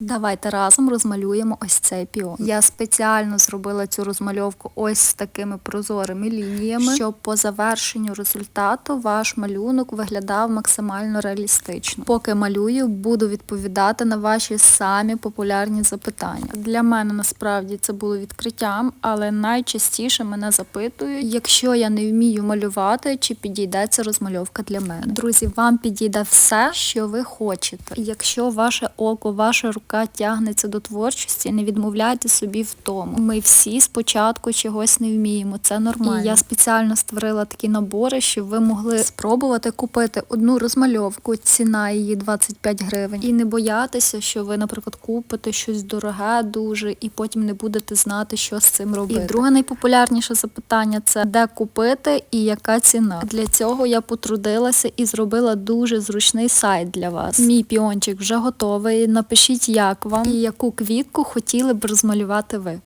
Давайте разом розмалюємо ось цей піон. Я спеціально зробила цю розмальовку ось з такими прозорими лініями, щоб по завершенню результату ваш малюнок виглядав максимально реалістично. Поки малюю, буду відповідати на ваші самі популярні запитання. Для мене насправді це було відкриттям, але найчастіше мене запитують, якщо я не вмію малювати, чи підійде ця розмальовка для мене. Друзі, вам підійде все, що ви хочете. Якщо ваше око, ваша рука тягнеться до творчості, не відмовляйте собі в тому. Ми всі спочатку чогось не вміємо, це нормально. І я спеціально створила такі набори, щоб ви могли спробувати купити одну розмальовку, ціна її 25 гривень, і не боятися, що ви, наприклад, купите щось дороге дуже, і потім не будете знати, що з цим робити. І друге найпопулярніше запитання це де купити і яка ціна. Для цього я потрудилася і зробила дуже зручний сайт для вас. Мій піончик вже готовий. Напишіть, як вам і яку квітку хотіли б розмалювати ви.